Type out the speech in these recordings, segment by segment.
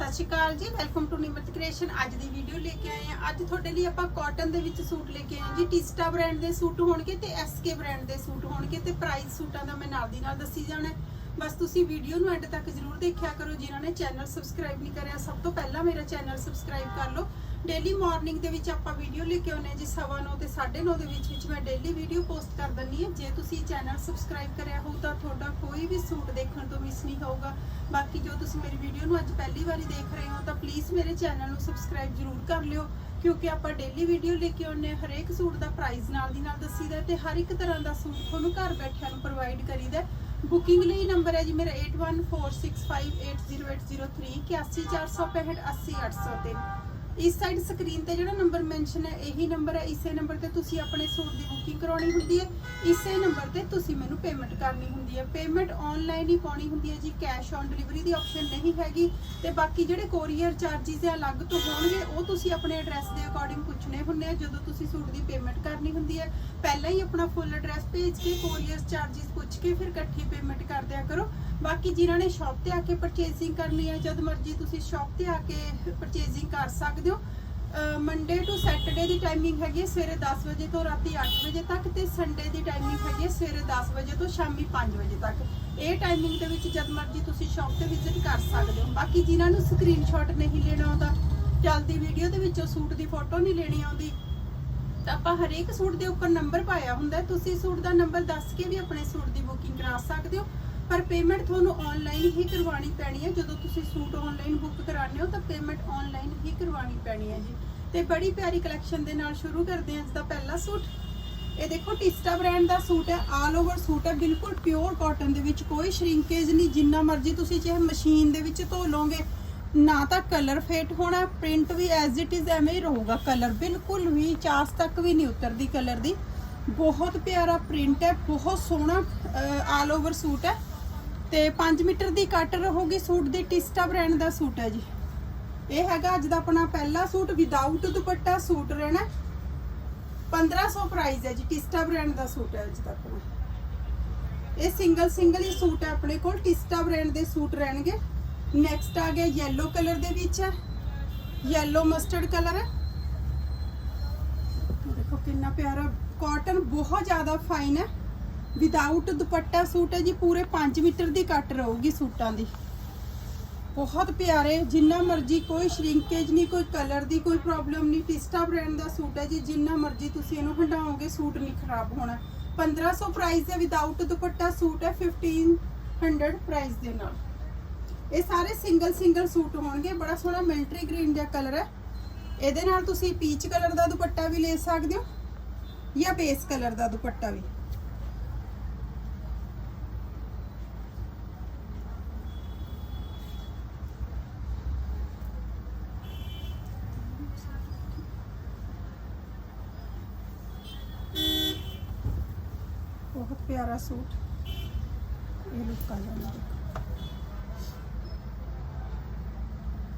ਸਤਿ ਸ਼੍ਰੀ ਅਕਾਲ ਜੀ। Welcome to Nimrat creation ਅੱਜ ਦੀ ਵੀਡੀਓ ਲੈ ਕੇ ਆਏ ਆ ਅੱਜ ਤੁਹਾਡੇ ਲਈ ਆਪਾਂ ਕਾਟਨ ਦੇ ਵਿੱਚ ਸੂਟ ਲੈ ਕੇ ਆਏ ਜੀ। ਟਿਸਟਾ ਬ੍ਰਾਂਡ ਦੇ ਸੂਟ ਹੋਣਗੇ ਤੇ ਐਸਕੇ ਬ੍ਰਾਂਡ ਦੇ ਸੂਟ ਹੋਣਗੇ ਤੇ ਪ੍ਰਾਈਸ ਸੂਟਾਂ ਦਾ ਮੈਂ ਨਾਲ ਦੀ ਨਾਲ ਦੱਸੀ ਜਾਣਾ। ਬਸ ਤੁਸੀਂ ਵੀਡੀਓ ਨੂੰ ਐਂਡ ਤੱਕ ਜ਼ਰੂਰ ਦੇਖਿਆ ਕਰੋ। ਜਿਨ੍ਹਾਂ ਨੇ ਚੈਨਲ ਸਬਸਕ੍ਰਾਈਬ ਨਹੀਂ ਕਰਿਆ, ਸਭ ਤੋਂ ਪਹਿਲਾਂ ਮੇਰਾ ਚੈਨਲ ਸਬਸਕ੍ਰਾਈਬ ਕਰ ਲਓ। ਡੇਲੀ ਮਾਰਨਿੰਗ ਦੇ ਵਿੱਚ ਆਪਾਂ ਵੀਡੀਓ ਲੈ ਕੇ ਆਉਂਦੇ ਹਾਂ ਜੀ 9:30 ਤੇ 9:30 ਦੇ ਵਿੱਚ ਵਿੱਚ ਮੈਂ ਡੇਲੀ ਵੀਡੀਓ ਪੋਸਟ ਕਰ ਦਿੰਦੀ ਹਾਂ। ਜੇ ਤੁਸੀਂ ਚੈਨਲ ਸਬਸਕ੍ਰਾਈਬ ਕਰਿਆ ਹੋ ਤਾਂ ਤੁਹਾਡਾ ਕੋਈ ਵੀ ਸੂਟ ਦੇਖਣ ਤੋਂ ਮਿਸ ਨਹੀਂ ਹੋਊਗਾ। ਬਾਕੀ ਜੋ ਤੁਸੀਂ ਮੇਰੀ ਵੀਡੀਓ ਨੂੰ ਅੱਜ ਪਹਿਲੀ ਵਾਰੀ ਦੇਖ ਰਹੇ ਹੋ, ਤਾਂ ਪਲੀਜ਼ ਮੇਰੇ ਚੈਨਲ ਨੂੰ ਸਬਸਕ੍ਰਾਈਬ ਜ਼ਰੂਰ ਕਰ ਲਿਓ। ਕਿਉਂਕਿ ਆਪਾਂ ਡੇਲੀ ਵੀਡੀਓ ਲੈ ਕੇ ਆਉਂਦੇ ਹਾਂ, ਹਰੇਕ ਸੂਟ ਦਾ ਪ੍ਰਾਈਸ ਨਾਲ ਦੀ ਨਾਲ ਦੱਸੀਦਾ ਤੇ ਹਰ ਇੱਕ ਤਰ੍ਹਾਂ ਦਾ ਸੂਟ ਤੁਹਾਨੂੰ ਘਰ ਬੈਠਿਆਂ ਨੂੰ ਪ੍ਰੋਵਾਈਡ ਕਰੀਦਾ ਬੁਕਿੰਗ ਲਈ ਨੰਬਰ ਹੈ ਜੀ ਮੇਰਾ 8146580803 81465 80803 ਇਸ ਸਾਈਡ ਸਕਰੀਨ ਤੇ ਜਿਹੜਾ ਨੰਬਰ ਮੈਂਸ਼ਨ ਹੈ, ਇਹੀ ਨੰਬਰ ਹੈ। ਇਸੇ ਨੰਬਰ ਤੇ ਤੁਸੀਂ ਆਪਣੇ ਸੂਟ ਦੀ ਬੁਕਿੰਗ ਕਰਾਉਣੀ ਹੁੰਦੀ ਹੈ। ਇਸੇ ਨੰਬਰ ਤੇ ਤੁਸੀਂ ਮੈਨੂੰ ਪੇਮੈਂਟ ਕਰਨੀ ਹੁੰਦੀ ਹੈ। ਪੇਮੈਂਟ ਆਨਲਾਈਨ ਹੀ ਪਾਉਣੀ ਹੁੰਦੀ ਹੈ ਜੀ। ਕੈਸ਼ ਔਨ ਡਿਲੀਵਰੀ ਦੀ ਆਪਸ਼ਨ ਨਹੀਂ ਹੈਗੀ। ਤੇ ਬਾਕੀ ਜਿਹੜੇ ਕੋਰੀਅਰ ਚਾਰजेस ਆ, ਅਲੱਗ ਤੋਂ ਹੋਣਗੇ, ਉਹ ਤੁਸੀਂ ਆਪਣੇ ਐਡਰੈਸ ਦੇ ਅਕੋਰਡਿੰਗ ਪੁੱਛਣੇ ਹੁੰਦੇ ਆ, ਜਦੋਂ ਤੁਸੀਂ ਸੂਟ ਦੀ ਪੇਮੈਂਟ ਕਰਨੀ ਹੁੰਦੀ ਹੈ। ਪਹਿਲਾਂ ਹੀ ਆਪਣਾ ਫੁੱਲ ਐਡਰੈਸ ਭੇਜ ਕੇ ਕੋਰੀਅਰ ਚਾਰजेस ਪੁੱਛ ਕੇ ਫਿਰ ਇਕੱਠੀ ਪੇਮੈਂਟ ਕਰ ਦਿਆ ਕਰੋ। ਬਾਕੀ ਜਿਨ੍ਹਾਂ ਨੇ ਸ਼ਾਪ ਤੇ ਆ ਕੇ ਪਰਚੇਸਿੰਗ ਕਰਨੀ ਹੈ ਜਦ ਮਰਜ਼ੀ ਤੁਸੀਂ ਸ਼ਾਪ ਤੇ ਆ ਕੇ ਪਰਚੇਸਿੰਗ ਕਰ ਸਕਦੇ ਹੋ। ਮੰਡੇ ਟੂ ਸੈਟਰਡੇ ਦੀ ਟਾਈਮਿੰਗ ਹੈਗੀ ਹੈ ਸਵੇਰੇ 10 ਵਜੇ ਤੋਂ ਰਾਤੀ 8 ਵਜੇ ਤੱਕ ਤੇ ਸੰਡੇ ਦੀ ਟਾਈਮਿੰਗ ਹੈਗੀ ਹੈ ਸਵੇਰੇ 10 ਵਜੇ ਤੋਂ ਸ਼ਾਮੀ 5 ਵਜੇ ਤੱਕ। ਇਹ ਟਾਈਮਿੰਗ ਦੇ ਵਿੱਚ ਜਦ ਮਰਜ਼ੀ ਤੁਸੀਂ ਸ਼ਾਪ ਤੇ ਵਿਜ਼ਿਟ ਕਰ ਸਕਦੇ ਹੋ। ਬਾਕੀ ਜਿਨ੍ਹਾਂ ਨੂੰ ਸਕਰੀਨਸ਼ਾਟ ਨਹੀਂ ਲੈਣਾ ਆਉਂਦਾ, ਚੱਲਦੀ ਵੀਡੀਓ ਦੇ ਵਿੱਚੋਂ ਸੂਟ ਦੀ ਫੋਟੋ ਨਹੀਂ ਲੈਣੀ ਆਉਂਦੀ, ਤਾਂ ਆਪਾਂ ਹਰੇਕ ਸੂਟ ਦੇ ਉੱਪਰ ਨੰਬਰ ਪਾਇਆ ਹੁੰਦਾ ਤੁਸੀਂ ਸੂਟ ਦਾ ਨੰਬਰ ਦੱਸ ਕੇ ਵੀ ਆਪਣੇ ਸੂਟ ਦੀ ਬੁਕਿੰਗ ਕਰਾ ਸਕਦੇ ਹੋ। ਪਰ ਪੇਮੈਂਟ ਤੁਹਾਨੂੰ ਆਨਲਾਈਨ ਹੀ ਕਰਵਾਉਣੀ ਪੈਣੀ ਹੈ। ਜਦੋਂ ਤੁਸੀਂ ਸੂਟ ਆਨਲਾਈਨ ਬੁੱਕ ਕਰਾਉਂਦੇ ਹੋ, ਤਾਂ ਪੇਮੈਂਟ ਆਨਲਾਈਨ ਹੀ ਕਰਵਾਉਣੀ ਪੈਣੀ ਹੈ ਜੀ। ਤੇ ਬੜੀ ਪਿਆਰੀ ਕਲੈਕਸ਼ਨ ਦੇ ਨਾਲ ਸ਼ੁਰੂ ਕਰਦੇ ਹਾਂ ਅੱਜ ਦਾ ਪਹਿਲਾ ਸੂਟ। ਇਹ ਦੇਖੋ, ਟਿਸਟਾ ਬ੍ਰਾਂਡ ਦਾ ਸੂਟ ਹੈ ਆਲ ਓਵਰ ਸੂਟ ਹੈ, ਬਿਲਕੁਲ ਪਿਓਰ ਕਾਟਨ ਦੇ ਵਿੱਚ ਕੋਈ ਸ਼ਰਿੰਕੇਜ ਨਹੀਂ, ਜਿੰਨਾ ਮਰਜ਼ੀ ਤੁਸੀਂ ਚਾਹੇ ਮਸ਼ੀਨ ਦੇ ਵਿੱਚ ਧੋ ਲਓਗੇ, ਨਾ ਤਾਂ ਕਲਰ ਫੇਟ ਹੋਣਾ ਪ੍ਰਿੰਟ ਵੀ ਐਜ਼ ਇਟ ਇਜ਼ ਐਵੇਂ ਹੀ ਰਹੂਗਾ ਕਲਰ ਬਿਲਕੁਲ ਵੀ ਚਾਸ ਤੱਕ ਵੀ ਨਹੀਂ ਉਤਰਦੀ ਕਲਰ ਦੀ। ਬਹੁਤ ਪਿਆਰਾ ਪ੍ਰਿੰਟ ਹੈ, ਬਹੁਤ ਸੋਹਣਾ ਆਲ ਓਵਰ ਸੂਟ ਹੈ। ਤੇ 5 ਮੀਟਰ ਦੀ ਕੱਟ ਰਹੂਗੀ ਸੂਟ ਦੀ ਟਿਸਟਾ ਬ੍ਰਾਂਡ ਦਾ ਸੂਟ ਹੈ ਜੀ। ਇਹ ਹੈਗਾ ਅੱਜ ਦਾ ਆਪਣਾ ਪਹਿਲਾ ਸੂਟ ਵਿਦਆਊਟ ਦੁਪੱਟਾ ਸੂਟ ਰਹਿਣਾ। 1500 ਪ੍ਰਾਈਸ ਹੈ ਜੀ, ਟਿਸਟਾ ਬ੍ਰਾਂਡ ਦਾ ਸੂਟ ਹੈ ਅੱਜ ਦਾ ਆਪਣਾ। ਇਹ ਸਿੰਗਲ ਸਿੰਗਲ ਹੀ ਸੂਟ ਹੈ ਆਪਣੇ ਕੋਲ, ਟਿਸਟਾ ਬ੍ਰਾਂਡ ਦੇ ਸੂਟ ਰਹਿਣਗੇ। ਨੈਕਸਟ ਆ ਗਿਆ yellow ਕਲਰ ਦੇ ਵਿੱਚ ਹੈ। Yellow ਮਸਟਰਡ ਕਲਰ ਹੈ। ਦੇਖੋ ਕਿੰਨਾ ਪਿਆਰਾ ਕਾਟਨ ਬਹੁਤ ਜ਼ਿਆਦਾ ਫਾਈਨ ਹੈ। ਵਿਦਆਊਟ ਦੁਪੱਟਾ ਸੂਟ ਹੈ ਜੀ, ਪੂਰੇ 5 ਮੀਟਰ ਦੀ ਕੱਟ ਰਹੂਗੀ ਸੂਟਾਂ ਦੀ। ਬਹੁਤ ਪਿਆਰੇ, ਜਿੰਨਾ ਮਰਜ਼ੀ, ਕੋਈ ਸ਼ਰਿੰਕੇਜ ਨਹੀਂ, ਕੋਈ ਕਲਰ ਦੀ ਕੋਈ ਪ੍ਰੋਬਲਮ ਨਹੀਂ। ਟਿਸਟਾ ਬ੍ਰਾਂਡ ਦਾ ਸੂਟ ਹੈ ਜੀ, ਜਿੰਨਾ ਮਰਜ਼ੀ ਤੁਸੀਂ ਇਹਨੂੰ ਹੰਡਾਓਗੇ ਸੂਟ ਨਹੀਂ ਖਰਾਬ ਹੋਣਾ। 1500 ਪ੍ਰਾਈਸ ਹੈ ਵਿਦਆਊਟ ਦੁਪੱਟਾ ਸੂਟ ਹੈ 1500 ਪ੍ਰਾਈਸ ਦੇ ਨਾਲ। ਇਹ ਸਾਰੇ ਸਿੰਗਲ ਸਿੰਗਲ ਸੂਟ ਹੋਣਗੇ। ਬੜਾ ਸੋਹਣਾ ਮਿਲਟਰੀ ਗ੍ਰੀਨ ਜਿਹਾ ਕਲਰ ਹੈ। ਇਹਦੇ ਨਾਲ ਤੁਸੀਂ ਪੀਚ ਕਲਰ ਦਾ ਦੁਪੱਟਾ ਵੀ ਲੈ ਸਕਦੇ ਹੋ ਜਾਂ ਬੇਸ ਕਲਰ ਦਾ ਦੁਪੱਟਾ ਵੀ ਬਹੁਤ ਪਿਆਰਾ ਸੂਟ। ਇਹ ਲੁੱਕ ਆ ਜਾਂਦਾ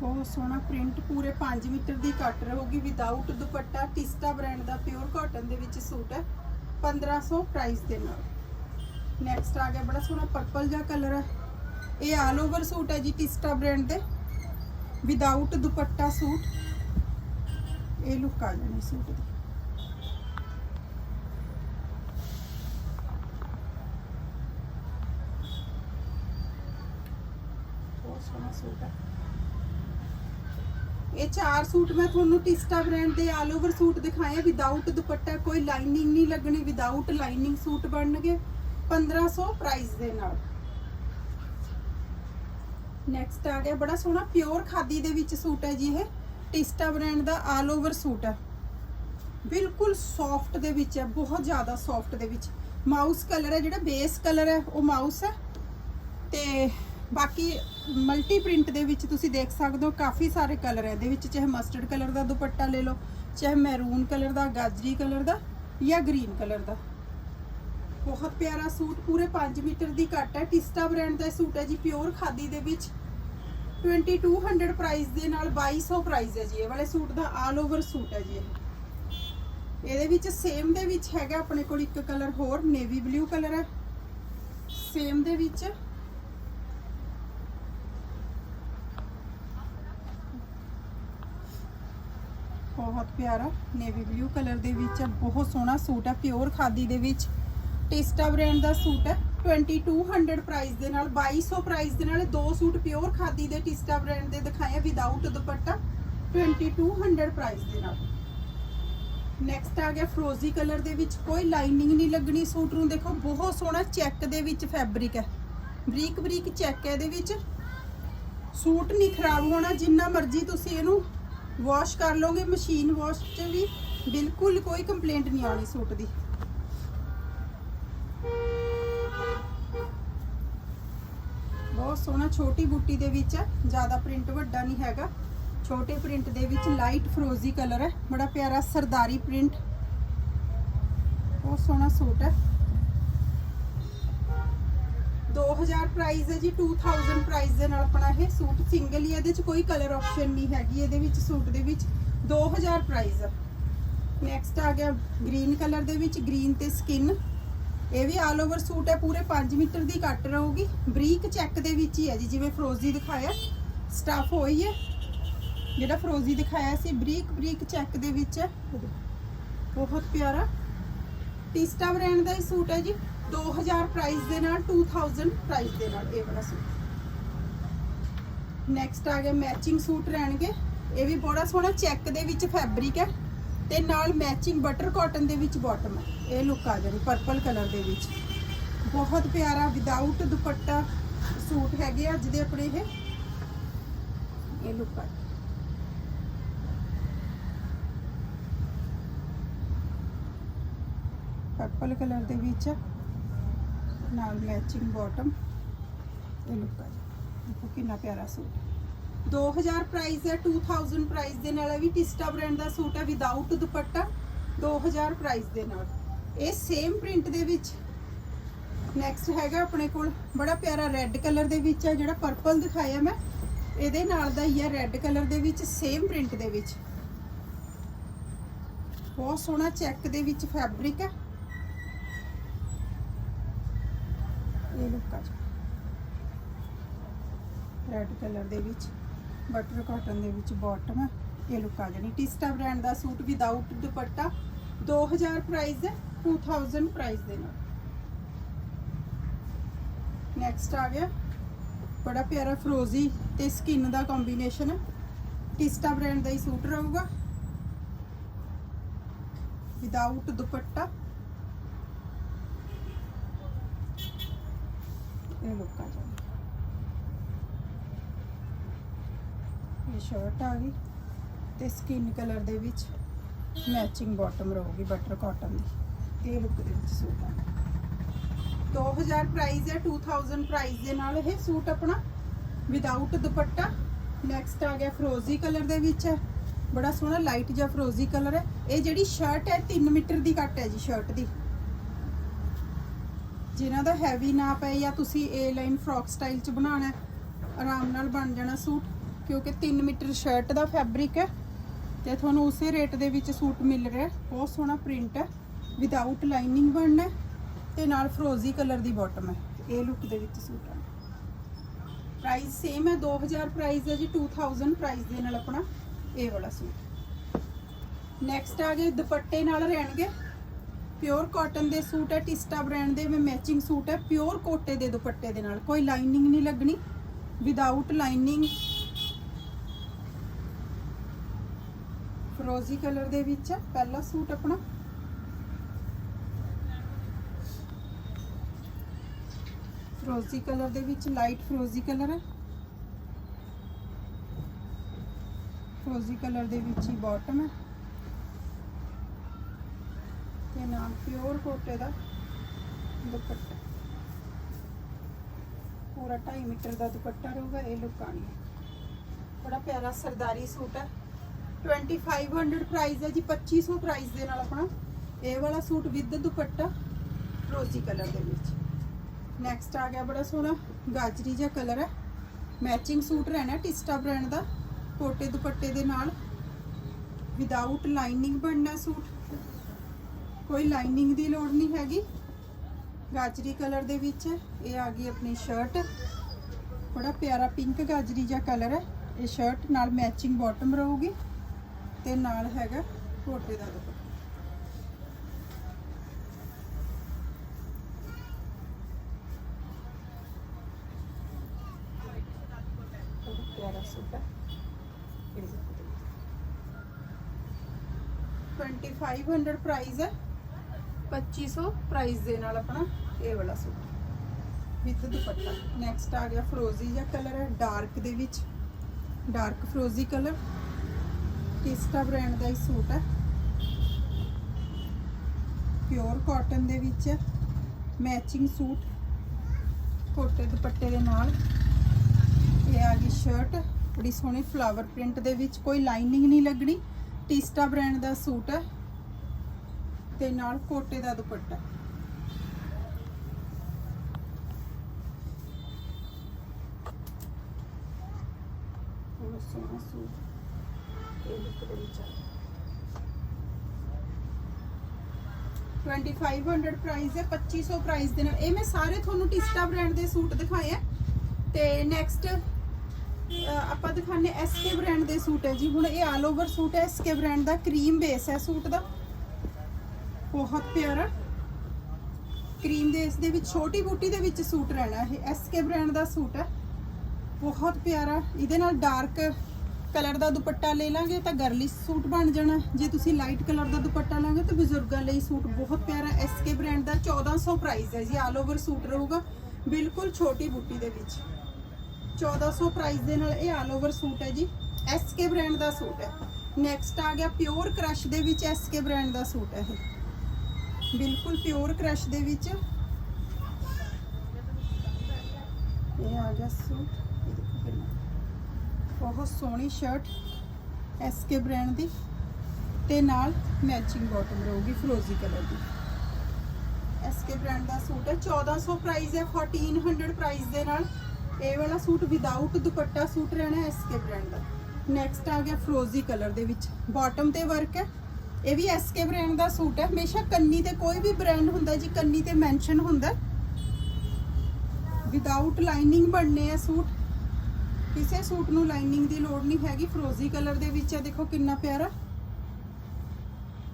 ਬਹੁਤ ਸੋਹਣਾ ਪ੍ਰਿੰਟ ਪੂਰੇ 5 ਮੀਟਰ ਦੀ ਕੱਟ ਰਹੂਗੀ। ਵਿਦਆਊਟ ਦੁਪੱਟਾ, ਟਿਸਟਾ ਬ੍ਰਾਂਡ ਦਾ ਪਿਓਰ ਕਾਟਨ ਦੇ ਵਿੱਚ ਸੂਟ ਹੈ। 1500 ਪ੍ਰਾਈਸ ਦੇ ਨਾਲ। ਨੈਕਸਟ ਆ ਗਿਆ, ਬੜਾ ਸੋਹਣਾ ਪਰਪਲ ਜਿਹਾ ਕਲਰ ਹੈ। ਇਹ ਆਲ ਓਵਰ ਸੂਟ ਹੈ ਜੀ, ਟਿਸਟਾ ਬ੍ਰਾਂਡ ਦੇ। ਵਿਦਆਊਟ ਦੁਪੱਟਾ ਸੂਟ। ਇਹ ਲੁੱਕ ਆ ਜਾਣੀ ਸੂਟ ਦੀ ਬਹੁਤ ਸੋਹਣਾ ਸੂਟ ਹੈ। ਇਹ ਚਾਰ ਸੂਟ ਮੈਂ ਤੁਹਾਨੂੰ ਟਿਸਟਾ ਬ੍ਰਾਂਡ ਦੇ ਆਲ ਓਵਰ ਸੂਟ ਦਿਖਾਏ ਆ। ਵਿਦਆਊਟ ਦੁਪੱਟਾ ਕੋਈ ਲਾਈਨਿੰਗ ਨਹੀਂ ਲੱਗਣੀ। ਵਿਦਆਊਟ ਲਾਈਨਿੰਗ ਸੂਟ ਬਣਨਗੇ। 1500 ਪ੍ਰਾਈਸ ਦੇ ਨਾਲ। ਨੈਕਸਟ ਆ ਗਿਆ। ਬੜਾ ਸੋਹਣਾ ਪਿਓਰ ਖਾਦੀ ਦੇ ਵਿੱਚ ਸੂਟ ਹੈ ਜੀ ਇਹ। ਟਿਸਟਾ ਬ੍ਰਾਂਡ ਦਾ ਆਲ ਓਵਰ ਸੂਟ ਹੈ। ਬਿਲਕੁਲ ਸੌਫਟ ਦੇ ਵਿੱਚ ਹੈ। ਬਹੁਤ ਜ਼ਿਆਦਾ ਸੌਫਟ ਦੇ ਵਿੱਚ। ਮਾਊਸ ਕਲਰ ਹੈ। ਜਿਹੜਾ ਬੇਸ ਕਲਰ ਹੈ, ਉਹ ਮਾਊਸ ਹੈ। ਤੇ ਬਾਕੀ ਮਲਟੀ ਪ੍ਰਿੰਟ ਦੇ ਵਿੱਚ ਤੁਸੀਂ ਦੇਖ ਸਕਦੇ ਹੋ ਕਾਫੀ ਸਾਰੇ ਕਲਰ ਹੈ ਇਹਦੇ ਵਿੱਚ, ਚਾਹੇ ਮਸਟਰਡ ਕਲਰ ਦਾ ਦੁਪੱਟਾ ਲੈ ਲਓ, ਚਾਹੇ ਮੈਰੂਨ ਕਲਰ ਦਾ, ਗਾਜਰੀ ਕਲਰ ਦਾ ਜਾਂ ਗ੍ਰੀਨ ਕਲਰ ਦਾ। ਬਹੁਤ ਪਿਆਰਾ ਸੂਟ, ਪੂਰੇ 5 ਮੀਟਰ ਦੀ ਕੱਟ ਹੈ। ਟਿਸਟਾ ਬ੍ਰਾਂਡ ਦਾ ਸੂਟ ਹੈ ਜੀ ਪਿਓਰ ਖਾਦੀ ਦੇ ਵਿੱਚ 2200 ਪ੍ਰਾਈਸ ਦੇ ਨਾਲ 2200 ਪ੍ਰਾਈਸ ਹੈ ਜੀ, ਇਹ ਵਾਲੇ ਸੂਟ ਦਾ ਆਲ ਓਵਰ ਸੂਟ ਹੈ ਜੀ ਇਹਦੇ ਵਿੱਚ ਸੇਮ ਦੇ ਵਿੱਚ ਹੈਗਾ ਆਪਣੇ ਕੋਲ ਇੱਕ ਕਲਰ ਹੋਰ ਨੇਵੀ ਬਲੂ ਕਲਰ ਹੈ। ਸੇਮ ਦੇ ਵਿੱਚ ਬਹੁਤ ਪਿਆਰਾ ਨੇਵੀ ਬਲੂ ਕਲਰ ਦੇ ਵਿੱਚ, ਬਹੁਤ ਸੋਹਣਾ ਸੂਟ ਹੈ ਪਿਓਰ ਖਾਦੀ ਦੇ ਵਿੱਚ। ਟਿਸਟਾ ਬ੍ਰਾਂਡ ਦਾ ਸੂਟ ਹੈ 2200 ਪ੍ਰਾਈਸ ਦੇ ਨਾਲ 2200 ਪ੍ਰਾਈਸ ਦੇ ਨਾਲ ਦੋ ਸੂਟ ਪਿਓਰ ਖਾਦੀ ਦੇ ਟਿਸਟਾ ਬ੍ਰਾਂਡ ਦੇ ਦਿਖਾਏ ਵਿਦਆਊਟ ਦੁਪੱਟਾ 2200 ਪ੍ਰਾਈਸ ਦੇ ਨਾਲ। ਨੈਕਸਟ ਆ ਗਿਆ ਫਰੋਜ਼ੀ ਕਲਰ ਦੇ ਵਿੱਚ, ਕੋਈ ਲਾਈਨਿੰਗ ਨਹੀਂ ਲੱਗਣੀ ਸੂਟ ਨੂੰ, ਦੇਖੋ, ਬਹੁਤ ਸੋਹਣਾ ਚੈੱਕ ਦੇ ਵਿੱਚ ਫੈਬਰਿਕ ਹੈ। ਬਰੀਕ ਬਰੀਕ ਚੈੱਕ ਹੈ ਇਹਦੇ ਵਿੱਚ। ਸੂਟ ਨਹੀਂ ਖਰਾਬ ਹੋਣਾ, ਜਿੰਨਾ ਮਰਜ਼ੀ ਤੁਸੀਂ ਇਹਨੂੰ ਵਾਸ਼ ਕਰ ਲਓਗੇ ਮਸ਼ੀਨ ਵਾਸ਼ 'ਚ ਵੀ ਬਿਲਕੁਲ ਕੋਈ ਕੰਪਲੇਂਟ ਨਹੀਂ ਆਉਣੀ ਸੂਟ ਦੀ। ਬਹੁਤ ਸੋਹਣਾ ਛੋਟੀ ਬੂਟੀ ਦੇ ਵਿੱਚ ਹੈ, ਜ਼ਿਆਦਾ ਪ੍ਰਿੰਟ ਵੱਡਾ ਨਹੀਂ ਹੈਗਾ। ਛੋਟੇ ਪ੍ਰਿੰਟ ਦੇ ਵਿੱਚ ਲਾਈਟ ਫਰੋਜ਼ੀ ਕਲਰ ਹੈ, ਬੜਾ ਪਿਆਰਾ ਸਰਦਾਰੀ ਪ੍ਰਿੰਟ ਬਹੁਤ ਸੋਹਣਾ ਸੂਟ ਹੈ। 2000 ਪ੍ਰਾਈਸ ਹੈ ਜੀ 2000 ਪ੍ਰਾਈਸ ਦੇ ਨਾਲ ਆਪਣਾ ਇਹ ਸੂਟ ਸਿੰਗਲ ਹੀ ਇਹਦੇ ਚ ਕੋਈ ਕਲਰ ਆਪਸ਼ਨ ਨਹੀਂ ਹੈਗੀ, ਇਹਦੇ ਵਿੱਚ ਸੂਟ ਦੇ ਵਿੱਚ 2000 ਪ੍ਰਾਈਸ ਹੈ। ਨੈਕਸਟ ਆ ਗਿਆ ਗ੍ਰੀਨ ਕਲਰ ਦੇ ਵਿੱਚ ਗ੍ਰੀਨ ਤੇ ਸਕਿਨ ਇਹ ਵੀ ਆਲ ਓਵਰ ਸੂਟ ਹੈ, ਪੂਰੇ 5 ਮੀਟਰ ਦੀ ਕੱਟ ਰਹੂਗੀ। ਬਰੀਕ ਚੈੱਕ ਦੇ ਵਿੱਚ ਹੀ ਹੈ ਜੀ, ਜਿਵੇਂ ਫਰੋਜ਼ੀ ਦਿਖਾਇਆ। ਸਟਫ ਹੋਈ ਹੈ। ਜਿਹੜਾ ਫਰੋਜ਼ੀ ਦਿਖਾਇਆ ਸੀ, ਬਰੀਕ ਬਰੀਕ ਚੈੱਕ ਦੇ ਵਿੱਚ ਹੈ। ਬਹੁਤ ਪਿਆਰਾ। ਟਿਸਟਾ ਬ੍ਰਾਂਡ ਦਾ ਹੀ ਸੂਟ ਹੈ ਜੀ। 2000 ਪ੍ਰਾਈਸ ਦੇ ਨਾਲ 2000 ਪ੍ਰਾਈਸ ਦੇ ਨਾਲ ਇਹ ਵਾਲਾ ਸੂਟ। ਨੈਕਸਟ ਆ ਗਿਆ ਮੈਚਿੰਗ ਸੂਟ ਰਹਿਣਗੇ। ਇਹ ਵੀ ਬੜਾ ਸੋਹਣਾ ਚੈੱਕ ਦੇ ਵਿੱਚ ਫੈਬਰਿਕ ਹੈ ਤੇ ਨਾਲ ਮੈਚਿੰਗ ਬਟਰ ਕਾਟਨ ਦੇ ਵਿੱਚ ਬਾਟਮ ਹੈ। ਇਹ ਲੁੱਕ ਆ ਜਾਣੀ ਪਰਪਲ ਕਲਰ ਦੇ ਵਿੱਚ। ਬਹੁਤ ਪਿਆਰਾ ਵਿਦਆਊਟ ਦੁਪੱਟਾ ਸੂਟ ਹੈਗੇ ਅੱਜ ਦੇ ਆਪਣੇ ਇਹ। ਇਹ ਲੁੱਕ ਆ ਪਰਪਲ ਕਲਰ ਦੇ ਵਿੱਚ ਨਾਲ ਮੈਚਿੰਗ ਬਾਟਮ ਇਹ ਲੁੱਕ ਆ ਦੇਖੋ ਕਿੰਨਾ ਪਿਆਰਾ ਸੂਟ। 2000 ਪ੍ਰਾਈਸ ਹੈ 2000 ਪ੍ਰਾਈਸ ਦੇ ਨਾਲ ਵੀ ਟਿਸਟਾ ਬ੍ਰਾਂਡ ਦਾ ਸੂਟ ਹੈ ਵਿਦਆਊਟ ਦੁਪੱਟਾ। 2000 ਪ੍ਰਾਈਸ ਦੇ ਨਾਲ। ਇਹ ਸੇਮ ਪ੍ਰਿੰਟ ਦੇ ਵਿੱਚ ਨੈਕਸਟ ਹੈਗਾ ਆਪਣੇ ਕੋਲ, ਬੜਾ ਪਿਆਰਾ ਰੈੱਡ ਕਲਰ ਦੇ ਵਿੱਚ ਹੈ, ਜਿਹੜਾ ਪਰਪਲ ਦਿਖਾਇਆ ਮੈਂ। ਇਹਦੇ ਨਾਲ ਦਾ ਹੀ ਹੈ ਰੈੱਡ ਕਲਰ ਦੇ ਵਿੱਚ ਸੇਮ ਪ੍ਰਿੰਟ ਦੇ ਵਿੱਚ। ਬਹੁਤ ਸੋਹਣਾ ਚੈੱਕ ਦੇ ਵਿੱਚ ਫੈਬਰਿਕ ਹੈ। ਇਹ ਲੁੱਕ ਆ ਜੀ ਰੈੱਡ ਕਲਰ ਦੇ ਵਿੱਚ ਬਟਰ ਕਾਟਨ ਦੇ ਵਿੱਚ ਬਾਟਮ ਇਹ ਲੁੱਕ ਆ ਜਾਣੀ। ਟਿਸਟਾ ਬ੍ਰਾਂਡ ਦਾ ਸੂਟ ਵਿਦਆਊਟ ਦੁਪੱਟਾ 2000 ਪ੍ਰਾਈਸ ਹੈ 2000 ਪ੍ਰਾਈਸ ਦੇ ਨਾਲ। ਨੈਕਸਟ ਆ ਗਿਆ, ਬੜਾ ਪਿਆਰਾ ਫਰੋਜ਼ੀ ਤੇ ਸਕਿਨ ਦਾ ਕੰਬੀਨੇਸ਼ਨ ਹੈ। ਟਿਸਟਾ ਬ੍ਰਾਂਡ ਦਾ ਹੀ ਸੂਟ ਰਹੂਗਾ। ਵਿਦਆਊਟ ਦੁਪੱਟਾ ਇਹ ਲੁੱਕ ਚ ਇਹ ਸ਼ਰਟ ਆ ਗਈ ਤੇ ਸਕਿਨ ਕਲਰ ਦੇ ਵਿੱਚ ਮੈਚਿੰਗ ਬਾਟਮ ਰਹੂਗੀ ਬਟਰ ਕਾਟਨ ਦੀ। ਇਹ ਲੁੱਕ ਦੇ ਵਿੱਚ ਸੂਟ ਆ। 2000 ਪ੍ਰਾਈਸ ਹੈ 2000 ਪ੍ਰਾਈਸ ਦੇ ਨਾਲ ਇਹ ਸੂਟ ਆਪਣਾ ਵਿਦਆਊਟ ਦੁਪੱਟਾ। ਨੈਕਸਟ ਆ ਗਿਆ ਫਰੋਜ਼ੀ ਕਲਰ ਦੇ ਵਿੱਚ ਹੈ ਬੜਾ ਸੋਹਣਾ ਲਾਈਟ ਜਿਹਾ ਫਰੋਜ਼ੀ ਕਲਰ ਹੈ ਇਹ ਜਿਹੜੀ ਸ਼ਰਟ ਹੈ 3 ਮੀਟਰ ਦੀ ਕੱਟ ਹੈ ਜੀ ਸ਼ਰਟ ਦੀ। ਜਿਨ੍ਹਾਂ ਦਾ ਹੈਵੀ ਨਾਪ ਹੈ ਜਾਂ ਤੁਸੀਂ ਏ ਲਾਈਨ ਫਰੋਕ ਸਟਾਈਲ ਚ ਬਣਾਉਣਾ ਆਰਾਮ ਨਾਲ ਬਣ ਜਾਣਾ ਸੂਟ, ਕਿਉਂਕਿ 3 ਮੀਟਰ ਸ਼ਰਟ ਦਾ ਫੈਬਰਿਕ ਹੈ ਤੇ ਤੁਹਾਨੂੰ ਉਸੇ ਰੇਟ ਦੇ ਵਿੱਚ ਸੂਟ ਮਿਲ ਰਿਹਾ ਬਹੁਤ ਸੋਹਣਾ ਪ੍ਰਿੰਟ ਹੈ ਵਿਦਆਊਟ ਲਾਈਨਿੰਗ ਬਣਨਾ ਹੈ ਤੇ ਨਾਲ ਫਰੋਜ਼ੀ ਕਲਰ ਦੀ ਬਾਟਮ ਹੈ। ਇਹ ਲੁੱਕ ਦੇ ਵਿੱਚ ਸੂਟ ਹੈ। ਪ੍ਰਾਈਸ ਸੇਮ ਹੈ 2000 ਪ੍ਰਾਈਸ ਹੈ ਜੀ 2000 ਪ੍ਰਾਈਸ ਦੇ ਨਾਲ ਆਪਣਾ ਇਹ ਵਾਲਾ ਸੂਟ। ਨੈਕਸਟ ਆ ਗਏ ਦੁਪੱਟੇ ਨਾਲ ਰਹਿਣਗੇ। ਪਿਓਰ ਕਾਟਨ ਦੇ ਸੂਟ ਹੈ ਟਿਸਟਾ ਬ੍ਰਾਂਡ ਦੇ ਮੈਚਿੰਗ ਸੂਟ ਹੈ ਪਿਓਰ ਕੋਟੇ ਦੇ ਦੁਪੱਟੇ ਦੇ ਨਾਲ। ਕੋਈ ਲਾਈਨਿੰਗ ਨਹੀਂ ਲੱਗਣੀ ਵਿਦਆਊਟ ਲਾਈਨਿੰਗ ਫਰੋਜ਼ੀ ਕਲਰ ਦੇ ਵਿੱਚ ਹੈ, ਪਹਿਲਾ ਸੂਟ ਆਪਣਾ। ਫਰੋਜ਼ੀ ਕਲਰ ਦੇ ਵਿੱਚ ਲਾਈਟ ਫਰੋਜ਼ੀ ਕਲਰ ਹੈ। ਫਰੋਜ਼ੀ ਕਲਰ ਦੇ ਵਿੱਚ ਹੀ ਬਾਟਮ ਹੈ ਤੇ ਨਾਲ ਪਿਓਰ ਕੋਟੇ ਦਾ ਦੁਪੱਟਾ। ਪੂਰਾ 2.5 ਮੀਟਰ ਦਾ ਦੁਪੱਟਾ ਰਹੂਗਾ, ਇਹ ਲੁੱਕ ਆਣੀ ਬੜਾ ਪਿਆਰਾ ਸਰਦਾਰੀ ਸੂਟ ਹੈ। 2500 ਪ੍ਰਾਈਸ ਹੈ ਜੀ 2500 ਪ੍ਰਾਈਸ ਦੇ ਨਾਲ ਆਪਣਾ ਇਹ ਵਾਲਾ ਸੂਟ ਵਿਦ ਦੁਪੱਟਾ ਰੋਜ਼ੀ ਕਲਰ ਦੇ ਵਿੱਚ। ਨੈਕਸਟ ਆ ਗਿਆ ਬੜਾ ਸੋਹਣਾ, ਗਾਜਰੀ ਜਿਹਾ ਕਲਰ ਹੈ। ਮੈਚਿੰਗ ਸੂਟ ਰਹਿਣਾ ਟਿਸਟਾ ਬ੍ਰਾਂਡ ਦਾ, ਕੋਟੇ ਦੁਪੱਟੇ ਦੇ ਨਾਲ। ਵਿਦਆਊਟ ਲਾਈਨਿੰਗ ਬਣਨਾ ਸੂਟ। ਕੋਈ ਲਾਈਨਿੰਗ ਦੀ ਲੋੜ ਨਹੀਂ ਹੈਗੀ। ਗਾਜਰੀ ਕਲਰ ਦੇ ਵਿੱਚ ਇਹ ਆ ਗਈ ਆਪਣੀ ਸ਼ਰਟ ਬੜਾ ਪਿਆਰਾ ਪਿੰਕ ਗਾਜਰੀ ਜਿਹਾ ਕਲਰ ਹੈ। ਇਹ ਸ਼ਰਟ ਨਾਲ ਮੈਚਿੰਗ ਬਾਟਮ ਰਹੂਗੀ ਤੇ ਨਾਲ ਹੈਗਾ ਕੋਟੇ ਦਾ ਦੁਪੱਟਾ। ਪਿਆਰਾ ਸੂਟ ਹੈ। 2500 ਪ੍ਰਾਈਸ ਹੈ। 2500 ਪ੍ਰਾਈਸ ਦੇ ਨਾਲ ਆਪਣਾ ਇਹ ਵਾਲਾ ਸੂਟ। With dupatta. ਨੈਕਸਟ ਆ ਗਿਆ ਫਰੋਜ਼ੀ ਜਿਹਾ ਕਲਰ ਹੈ ਡਾਰਕ ਦੇ ਵਿੱਚ। ਡਾਰਕ ਫਰੋਜ਼ੀ ਕਲਰ ਟਿਸਟਾ ਬ੍ਰਾਂਡ ਦਾ ਹੀ ਸੂਟ ਹੈ। ਪਿਓਰ ਕਾਟਨ ਦੇ ਵਿੱਚ ਹੈ। Matching suit. ਕੋਟੇ ਦੁਪੱਟੇ ਦੇ ਨਾਲ। ਇਹ ਆ ਗਈ ਸ਼ਰਟ ਬੜੀ ਸੋਹਣੀ ਫਲਾਵਰ ਪ੍ਰਿੰਟ ਦੇ ਵਿੱਚ। ਕੋਈ ਲਾਈਨਿੰਗ ਨਹੀਂ ਲੱਗਣੀ। ਟਿਸਟਾ ਬ੍ਰਾਂਡ ਦਾ ਸੂਟ ਹੈ। ਤੇ ਨਾਲ ਕੋਟੇ ਦਾ ਦੁਪੱਟਾ। ਬਹੁਤ ਸੋਹਣਾ ਸੂਟ ਇਹ ਲੁੱਕ ਦੇ ਵਿੱਚ ਆ 2500 ਪ੍ਰਾਈਸ ਹੈ 2500 ਪ੍ਰਾਈਸ ਦੇ ਨਾਲ। ਇਹ ਮੈਂ ਸਾਰੇ ਤੁਹਾਨੂੰ ਟਿਸਟਾ ਬ੍ਰਾਂਡ ਦੇ ਸੂਟ ਦਿਖਾਏ ਆ। ਤੇ ਨੈਕਸਟ ਆਪਾਂ ਦਿਖਾਣੇ ਐਸਕੇ ਬ੍ਰਾਂਡ ਦੇ ਸੂਟ ਹੈ ਜੀ। ਹੁਣ ਇਹ ਆਲ ਓਵਰ ਸੂਟ ਹੈ ਐਸਕੇ ਬ੍ਰਾਂਡ ਦਾ ਕਰੀਮ ਬੇਸ ਹੈ ਸੂਟ ਦਾ। ਬਹੁਤ ਪਿਆਰਾ। ਕਰੀਮ ਦੇ ਇਸ ਦੇ ਵਿੱਚ, ਛੋਟੀ ਬੂਟੀ ਦੇ ਵਿੱਚ ਸੂਟ ਰਹਿਣਾ ਇਹ। ਐਸਕੇ ਬ੍ਰਾਂਡ ਦਾ ਸੂਟ ਹੈ। ਬਹੁਤ ਪਿਆਰਾ। ਇਹਦੇ ਨਾਲ ਡਾਰਕ ਕਲਰ ਦਾ ਦੁਪੱਟਾ ਲੈ ਲਾਂਗੇ ਤਾਂ ਗਰਲੀ ਸੂਟ ਬਣ ਜਾਣਾ। ਜੇ ਤੁਸੀਂ ਲਾਈਟ ਕਲਰ ਦਾ ਦੁਪੱਟਾ ਲਾਂਗੇ ਤਾਂ ਬਜ਼ੁਰਗਾਂ ਲਈ ਸੂਟ ਬਹੁਤ ਪਿਆਰਾ। ਐਸਕੇ ਬ੍ਰਾਂਡ ਦਾ 1400 ਪ੍ਰਾਈਸ ਹੈ ਜੀ। ਆਲ ਓਵਰ ਸੂਟ ਰਹੂਗਾ। ਬਿਲਕੁਲ ਛੋਟੀ ਬੂਟੀ ਦੇ ਵਿੱਚ। 1400 ਪ੍ਰਾਈਸ ਦੇ ਨਾਲ ਇਹ ਆਲ ਓਵਰ ਸੂਟ ਹੈ ਜੀ। ਐਸਕੇ ਬ੍ਰਾਂਡ ਦਾ ਸੂਟ ਹੈ। ਨੈਕਸਟ ਆ ਗਿਆ ਪਿਓਰ ਕ੍ਰਸ਼ ਦੇ ਵਿੱਚ ਐਸਕੇ ਬ੍ਰਾਂਡ ਦਾ ਸੂਟ ਹੈ ਇਹ। ਬਿਲਕੁਲ ਪਿਓਰ ਕ੍ਰਸ਼ ਦੇ ਵਿੱਚ। ਇਹ ਆ ਗਿਆ ਸੂਟ। ਬਹੁਤ ਸੋਹਣੀ ਸ਼ਰਟ ਐਸਕੇ ਬ੍ਰਾਂਡ ਦੀ। ਤੇ ਨਾਲ ਮੈਚਿੰਗ ਬਾਟਮ ਰਹੂਗੀ ਫਰੋਜ਼ੀ ਕਲਰ ਦੀ। ਐਸਕੇ ਬ੍ਰਾਂਡ ਦਾ ਸੂਟ ਹੈ। 1400 ਪ੍ਰਾਈਸ ਹੈ। 1400 ਪ੍ਰਾਈਸ ਦੇ ਨਾਲ ਇਹ ਵਾਲਾ ਸੂਟ ਵਿਦਆਊਟ ਦੁਪੱਟਾ ਸੂਟ ਰਹਿਣਾ ਐਸਕੇ ਬ੍ਰਾਂਡ ਦਾ। ਨੈਕਸਟ ਆ ਗਿਆ ਫਰੋਜ਼ੀ ਕਲਰ ਦੇ ਵਿੱਚ। ਬਾਟਮ ਤੇ ਵਰਕ ਹੈ। ਇਹ ਵੀ ਐਸਕੇ ਬ੍ਰਾਂਡ ਦਾ ਸੂਟ ਹੈ। ਹਮੇਸ਼ਾ ਕੰਨੀ ਤੇ ਕੋਈ ਵੀ ਬ੍ਰਾਂਡ ਹੁੰਦਾ, ਜੀ ਕੰਨੀ ਤੇ ਮੈਂਸ਼ਨ ਹੁੰਦਾ ਵਿਦਆਊਟ ਲਾਈਨਿੰਗ ਬਣਨੇ ਆ ਸੂਟ। ਕਿਸੇ ਸੂਟ ਨੂੰ ਲਾਈਨਿੰਗ ਦੀ ਲੋੜ ਨਹੀਂ ਹੈਗੀ। ਫਰੋਜ਼ੀ ਕਲਰ ਦੇ ਵਿੱਚ ਹੈ ਦੇਖੋ ਕਿੰਨਾ ਪਿਆਰਾ।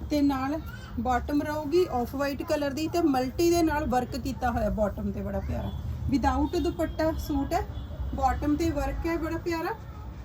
ਤੇ ਨਾਲ ਬਾਟਮ ਰਹੂਗੀ ਆਫ ਵਾਈਟ ਕਲਰ ਦੀ ਤੇ ਮਲਟੀ ਦੇ ਨਾਲ ਵਰਕ ਕੀਤਾ ਹੋਇਆ ਬਾਟਮ ਤੇ ਬੜਾ ਪਿਆਰਾ। ਵਿਦਆਊਟ ਦੁਪੱਟਾ ਸੂਟ ਹੈ। ਬਾਟਮ ਤੇ ਵਰਕ ਹੈ, ਬੜਾ ਪਿਆਰਾ।